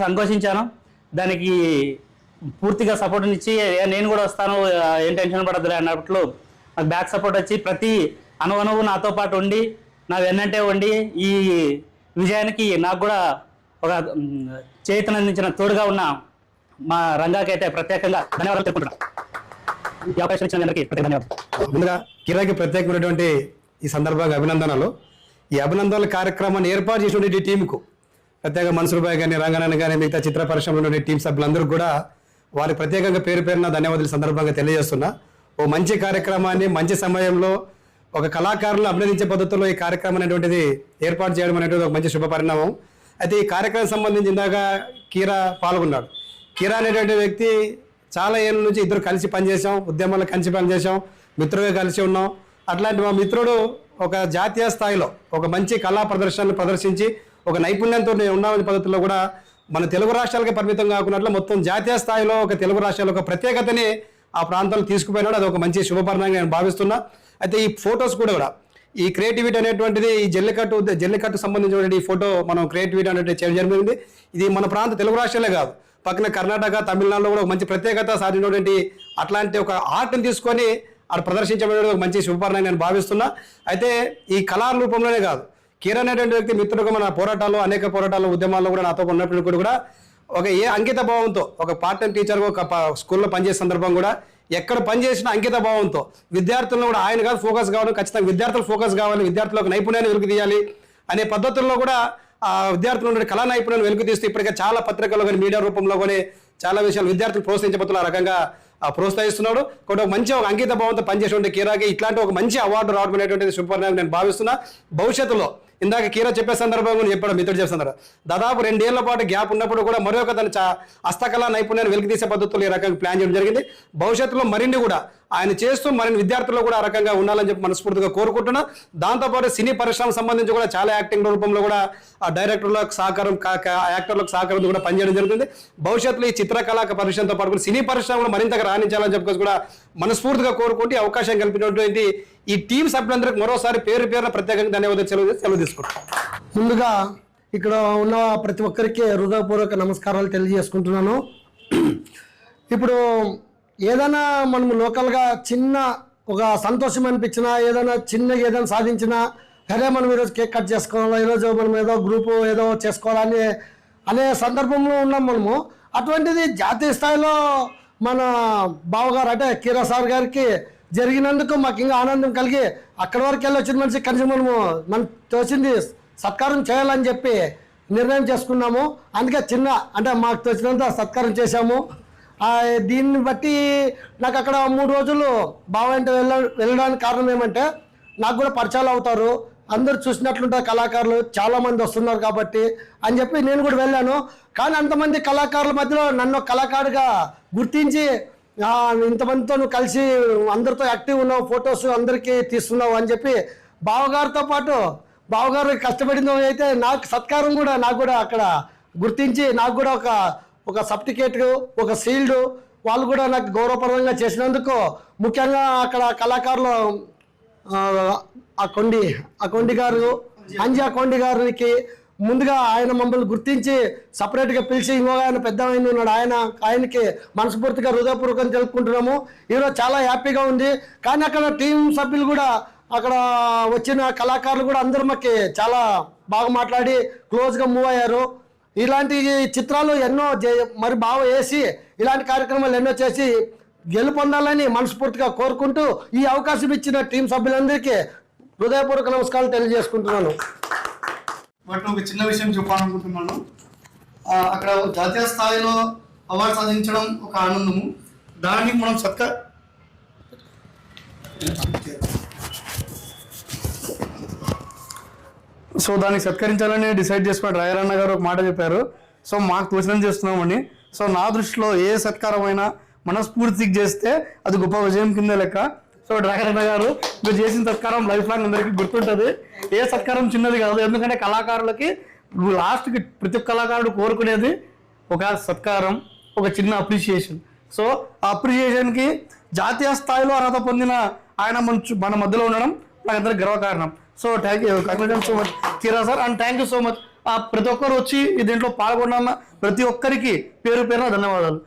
సంతోషించాను. దానికి పూర్తిగా సపోర్ట్ ఇచ్చి నేను కూడా వస్తాను ఏం టెన్షన్ పడద్దులే అన్నట్లు నాకు బ్యాక్ సపోర్ట్ వచ్చి ప్రతి అనువనువు నాతో పాటు ఉండి నా వెన్నంటే ఉండి ఈ విజయానికి నాకు కూడా ఒక మ్, చేతనందించిన తోడుగా ఉన్న మా రంగాకైతే ప్రత్యేకంగా ధన్యవాదాలు తెలుపుకుంటున్నాను. ఈ అవకాశం ఇచ్చిన అందరికీ ధన్యవాదాలు. ముందుగా కిరాకి ప్రత్యేకమైనటువంటి ఈ సందర్భంగా అభినందనలు. ఈ అభినందనల కార్యక్రమాన్ని ఏర్పాటు చేసినటువంటి ఈ టీంకు ప్రత్యేక మన్సూర్ కానీ రంగనాథ్ కానీ మిగతా చిత్ర పరిశ్రమలోని టీం సభ్యులందరూ కూడా వారికి ప్రత్యేకంగా పేరు పేరున ధన్యవాదాలు సందర్భంగా తెలియజేస్తున్నా. ఓ మంచి కార్యక్రమాన్ని మంచి సమయంలో ఒక కళాకారులు అభినందించే పద్ధతిలో ఈ కార్యక్రమం అనేటువంటిది ఏర్పాటు చేయడం అనేటువంటి ఒక మంచి శుభ పరిణామం. అయితే ఈ కార్యక్రమం సంబంధించి ఇందాక కీరా పాల్గొన్నాడు. కీరా అనేటువంటి వ్యక్తి చాలా ఏళ్ళ నుంచి ఇద్దరు కలిసి పనిచేసాం ఉద్యమాల్లో కలిసి పనిచేసాం మిత్రులుగా కలిసి ఉన్నాం. అట్లాంటి మా మిత్రుడు ఒక జాతీయ స్థాయిలో ఒక మంచి కళా ప్రదర్శనలు ప్రదర్శించి ఒక నైపుణ్యంతో నేను ఉన్నామనే పద్ధతిలో కూడా మన తెలుగు రాష్ట్రాలకే పరిమితం కాకున్నట్లు మొత్తం జాతీయ స్థాయిలో ఒక తెలుగు రాష్ట్రాల ఒక ప్రత్యేకతని ఆ ప్రాంతంలో తీసుకుపోయినాడు. అది ఒక మంచి శుభపరణంగా నేను భావిస్తున్నా. అయితే ఈ ఫొటోస్ కూడా కూడా ఈ క్రియేటివిటీ అనేటువంటిది ఈ జల్లికట్టు జల్లికట్టు సంబంధించినటువంటి ఈ ఫోటో మనం క్రియేటివిటీ అనేటువంటి చేయడం జరిగింది. ఇది మన ప్రాంత తెలుగు రాష్ట్రాలే కాదు పక్కన కర్ణాటక తమిళనాడులో కూడా ఒక మంచి ప్రత్యేకత సాధించినటువంటి అట్లాంటి ఒక ఆర్ట్ని తీసుకొని అక్కడ ప్రదర్శించబడే ఒక మంచి శుభపరణంగా నేను భావిస్తున్నా. అయితే ఈ కళా రూపంలోనే కాదు కిరణ్ అనేటువంటి వ్యక్తి మిత్రుడుగా మన పోరాటాలు అనేక పోరాటాలు ఉద్యమాల్లో కూడా నాతో ఉన్నప్పుడు కూడా ఒక ఏ అంకిత భావంతో ఒక పార్ట్ టైం టీచర్ ఒక స్కూల్లో పనిచేసే సందర్భం కూడా ఎక్కడ పనిచేసిన అంకిత భావంతో విద్యార్థులను కూడా ఆయన కాదు ఫోకస్ కావడం ఖచ్చితంగా విద్యార్థులు ఫోకస్ కావాలి విద్యార్థులకు నైపుణ్యాన్ని వెలుగు తీయాలి అనే పద్ధతుల్లో కూడా ఆ విద్యార్థులు ఉండే కళా నైపుణ్యం వెలుగు తీస్తూ ఇప్పటికే చాలా పత్రికల్లో కానీ మీడియా రూపంలో కానీ చాలా విషయాలు విద్యార్థులు ప్రోత్సహించబోతున్న రకంగా ప్రోత్సహిస్తున్నాడు. కూడా ఒక మంచి ఒక అంకిత భావంతో పనిచేసే కీరాకి ఇట్లాంటి ఒక మంచి అవార్డు రావడం అనేటువంటిది శుభపరిణామం నేను భావిస్తున్నా. భవిష్యత్తులో ఇందాక కీరా చెప్పే సందర్భంగా చెప్పాడు మిత్రుడు చెప్పే సందర్భం. దాదాపు రెండేళ్ళ పాటు గ్యాప్ ఉన్నప్పుడు కూడా మరొక తన చ హస్తకళా నైపుణ్యాన్ని వెలికితీసే పద్ధతులు ఈ రకంగా ప్లాన్ చేయడం జరిగింది. భవిష్యత్తులో మరిన్ని కూడా ఆయన చేస్తూ మరిన్ని విద్యార్థులు కూడా ఆ రకంగా ఉండాలని చెప్పి మనస్ఫూర్తిగా కోరుకుంటున్నా. దాంతోపాటు సినీ పరిశ్రమ సంబంధించి కూడా చాలా యాక్టింగ్ రూపంలో కూడా ఆ డైరెక్టర్లకు సహకారం ఆ యాక్టర్లకు సహకారం కూడా పనిచేయడం జరుగుతుంది. భవిష్యత్తులో ఈ చిత్రకళా పరిశ్రమతో పాటు సినీ పరిశ్రమ కూడా మరింతగా రాణించాలని చెప్పి కూడా మనస్ఫూర్తిగా కోరుకుంటూ అవకాశం కల్పించినటువంటి ఈ టీం సభ్యులందరికీ మరోసారి పేరు పేరున ప్రత్యేకంగా ధన్యవాదాలు సెలవు సెలవు తీసుకుంటాం ముందుగా ఇక్కడ ఉన్న ప్రతి ఒక్కరికి హృదయపూర్వక నమస్కారాలు తెలియజేసుకుంటున్నాను. ఇప్పుడు ఏదైనా మనము లోకల్గా చిన్న ఒక సంతోషం అనిపించినా ఏదైనా చిన్నగా ఏదైనా సాధించినా అదే మనం ఈరోజు కేక్ కట్ చేసుకోవాలా ఈరోజు మనం ఏదో గ్రూపు ఏదో చేసుకోవాలని అనే సందర్భంలో ఉన్నాం మనము. అటువంటిది జాతీయ స్థాయిలో మన బావగారు అంటే కీరా సార్ గారికి జరిగినందుకు మాకు ఇంకా ఆనందం కలిగి అక్కడి వరకు వెళ్ళి వచ్చిన మనిషి కనీసం మనము మనం తోచింది సత్కారం చేయాలని చెప్పి నిర్ణయం చేసుకున్నాము. అందుకే చిన్న అంటే మాకు తోచినంత సత్కారం చేశాము. దీన్ని బట్టి నాకు అక్కడ మూడు రోజులు బావ వెంట వెళ్ళ వెళ్ళడానికి కారణం ఏమంటే నాకు కూడా పరిచయాలు అవుతారు. అందరూ చూసినట్లుంటారు కళాకారులు. చాలామంది వస్తున్నారు కాబట్టి అని చెప్పి నేను కూడా వెళ్ళాను. కానీ అంతమంది కళాకారుల మధ్యలో నన్ను కళాకారుగా గుర్తించి ఇంతమందితో నువ్వు కలిసి అందరితో యాక్టివ్ ఉన్నావు ఫొటోస్ అందరికీ తీస్తున్నావు అని చెప్పి బావగారితో పాటు బావగారు కష్టపడింది అయితే నాకు సత్కారం కూడా నాకు కూడా అక్కడ గుర్తించి నాకు కూడా ఒక ఒక సర్టిఫికేట్ ఒక సీల్డ్ వాళ్ళు కూడా నాకు గౌరవప్రదంగా చేసినందుకు ముఖ్యంగా అక్కడ కళాకారులు ఆ, కొండి ఆ కొండి గారు అంజి ఆ కొండి గారికి ముందుగా ఆయన మమ్మల్ని గుర్తించి సపరేట్గా పిలిచి ఇంకో ఆయన పెద్ద ఆయన ఉన్నాడు. ఆయన ఆయనకి మనస్ఫూర్తిగా హృదయపూర్వకం తెలుపుకుంటున్నాము. ఈరోజు చాలా హ్యాపీగా ఉంది. కానీ అక్కడ టీం సభ్యులు కూడా అక్కడ వచ్చిన కళాకారులు కూడా అందరూ మాకు చాలా బాగా మాట్లాడి క్లోజ్గా మూవ్ అయ్యారు. ఇలాంటి చిత్రాలు ఎన్నో మరి బావ వేసి ఇలాంటి కార్యక్రమాలు ఎన్నో చేసి గెలుపొందాలని మనస్ఫూర్తిగా కోరుకుంటూ ఈ అవకాశం ఇచ్చిన టీం సభ్యులందరికీ హృదయపూర్వక నమస్కారాలు తెలియజేసుకుంటున్నాను. ఒక చిన్న విషయం చెప్పాలనుకుంటున్నాను. అక్కడ జాతీయ స్థాయిలో అవార్డు సాధించడం ఒక ఆనందము. దానికి మనం సత్క సో దానికి సత్కరించాలని డిసైడ్ చేసుకున్న రాయరన్న గారు ఒక మాట చెప్పారు. సో మాకు తోచనం చేస్తున్నామని సో నా దృష్టిలో ఏ సత్కారమైనా మనస్ఫూర్తికి చేస్తే అది గొప్ప విజయం కింద లెక్క. సో డ్రాగరన్న గారు మీరు చేసిన సత్కారం లైఫ్ లాంగ్ అందరికీ గుర్తుంటుంది. ఏ సత్కారం చిన్నది కాదు. ఎందుకంటే కళాకారులకి లాస్ట్కి ప్రతి ఒక్క కళాకారుడు కోరుకునేది ఒక సత్కారం ఒక చిన్న అప్రిషియేషన్. సో ఆ అప్రిషియేషన్కి జాతీయ స్థాయిలో అర్హత పొందిన ఆయన మన మన మధ్యలో ఉండడం నాకు అందరికి గర్వకారణం. So thank you congratulation so much Teera sir and thank you so much ఆ ప్రతి ఒక్కరు వచ్చి దీంట్లో పాల్గొన్న ప్రతి ఒక్కరికి పేరు పేరున ధన్యవాదాలు.